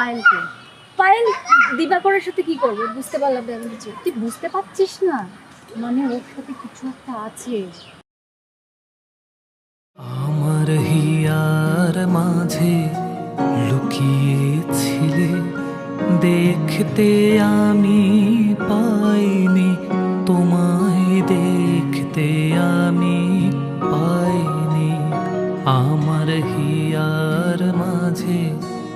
পায়েলকে পায়েল দিবাকরের সাথে কি করবে? বুঝতে পারলাম না কিছু। তুই বুঝতে পারছিস না? মানে ওর সাথে কিছু একটা আছে। আমার হিয়ার মাঝে লুকিয়েছিলে, দেখতে আমি পাইনি, তোমায় দেখতে আমি পাইনি। আমার হিয়ার মাঝে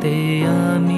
তোমায় আমি